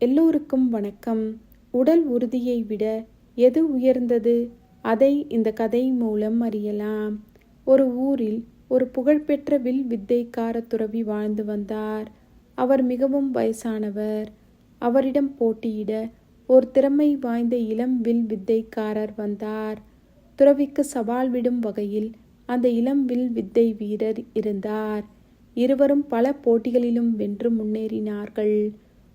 எல்லோருக்கும் வணக்கம். உடல் உறுதியை விட எது உயர்ந்தது? அதை இந்த கதை மூலம் அறியலாம். ஒரு ஊரில் ஒரு புகழ்பெற்ற வில் வித்தைக்கார துறவி வாழ்ந்து வந்தார். அவர் மிகவும் வயசானவர். அவரிடம் போட்டியிட ஒரு திறமை வாய்ந்த இளம் வில் வித்தைக்காரர் வந்தார். துறவிக்கு சவால் விடும் வகையில் அந்த இளம் வில் வித்தை வீரர் இருந்தார். இருவரும் பல போட்டிகளிலும் வென்று முன்னேறினார்கள்.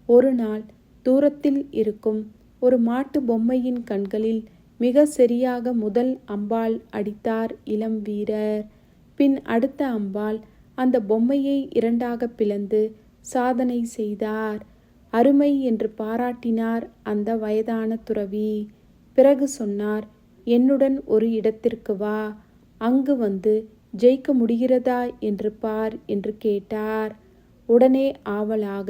ஒரு நாள் தூரத்தில் இருக்கும் ஒரு மாட்டு பொம்மையின் கண்களில் மிக சரியாக முதல் அம்பாள் அடித்தார் இளம் வீரர். பின் அடுத்த அம்பாள் அந்த பொம்மையை இரண்டாக பிளந்து சாதனை செய்தார். அருமை என்று பாராட்டினார் அந்த வயதான துறவி. பிறகு சொன்னார் என்னுடன் ஒரு இடத்திற்கு வா அங்கு வந்து ஜெயிக்க முடிகிறதா என்று பார் என்று கேட்டார். உடனே ஆவலாக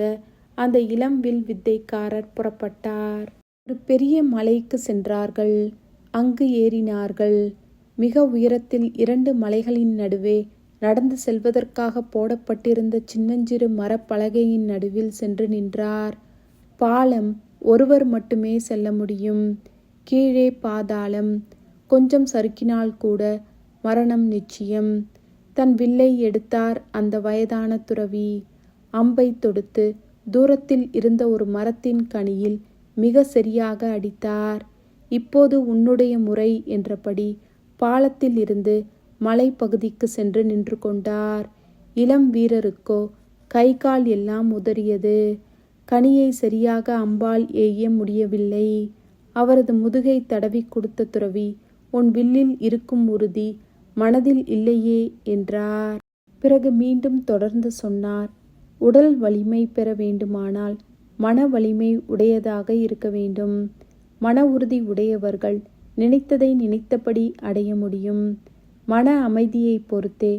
அந்த இளம் வில் வித்தைக்காரர் புறப்பட்டார். ஒரு பெரிய மலைக்கு சென்றார்கள். அங்கு ஏறினார்கள். மிக உயரத்தில் இரண்டு மலைகளின் நடுவே நடந்து செல்வதற்காக போடப்பட்டிருந்த சின்னஞ்சிறு மரப்பலகையின் நடுவில் சென்று நின்றார். பாலம் ஒருவர் மட்டுமே செல்ல முடியும். கீழே பாதாளம். கொஞ்சம் சறுக்கினால் கூட மரணம் நிச்சயம். தன் வில்லை எடுத்தார் அந்த வயதான துறவி. அம்பை தொடுத்து தூரத்தில் இருந்த ஒரு மரத்தின் கனியில் மிக சரியாக அடித்தார். இப்போது உன்னுடைய முறை என்றபடி பாலத்தில் இருந்து மலைப்பகுதிக்கு சென்று நின்று கொண்டார். இளம் வீரருக்கோ கை கால் எல்லாம் உதறியது. கனியை சரியாக அம்பால் ஏய முடியவில்லை. அவரது முதுகை தடவி கொடுத்த துறவி உன் வில்லில் இருக்கும் உறுதி மனதில் இல்லையே என்றார். பிறகு மீண்டும் தொடர்ந்து சொன்னார் உடல் வலிமை பெற வேண்டுமானால் மன வலிமை உடையதாக இருக்க வேண்டும். மன உறுதி உடையவர்கள் நினைத்ததை நினைத்தபடி அடைய முடியும். மன அமைதியை பொறுத்தே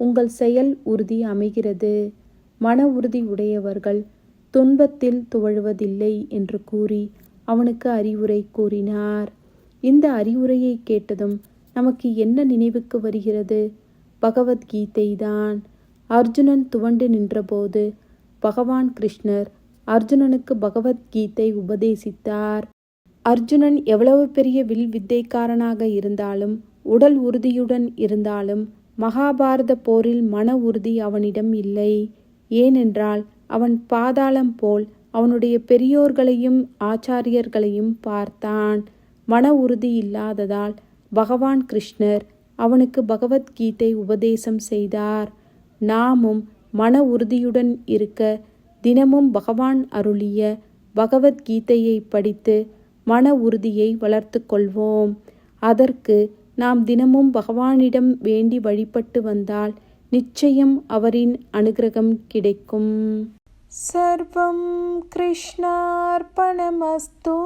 உங்கள் செயல் உறுதி அமைகிறது. மன உறுதி உடையவர்கள் துன்பத்தில் துவழுவதில்லை என்று கூறி அவனுக்கு அறிவுரை கூறினார். இந்த அறிவுரையை கேட்டதும் நமக்கு என்ன நினைவுக்கு வருகிறது? பகவத்கீதை தான் அர்ஜுனன் துவண்டு நின்றபோது பகவான் கிருஷ்ணர் அர்ஜுனனுக்கு பகவத்கீதை உபதேசித்தார். அர்ஜுனன் எவ்வளவு பெரிய வில் வித்தைக்காரனாக இருந்தாலும் உடல் உறுதியுடன் இருந்தாலும் மகாபாரத போரில் மன உறுதி அவனிடம் இல்லை. ஏனென்றால் அவன் பாதாளம் போல் அவனுடைய பெரியோர்களையும் ஆச்சாரியர்களையும் பார்த்தான். மன உறுதி இல்லாததால் பகவான் கிருஷ்ணர் அவனுக்கு பகவத்கீதை உபதேசம் செய்தார். நாமும் மன உறுதியுடன் இருக்க தினமும் பகவான் அருளிய பகவத்கீதையை படித்து மன உறுதியை வளர்த்து கொள்வோம். அதற்கு நாம் தினமும் பகவானிடம் வேண்டி வழிபட்டு வந்தால் நிச்சயம் அவரின் அனுகிரகம் கிடைக்கும். சர்வம் கிருஷ்ணார்பணமஸ்தூ.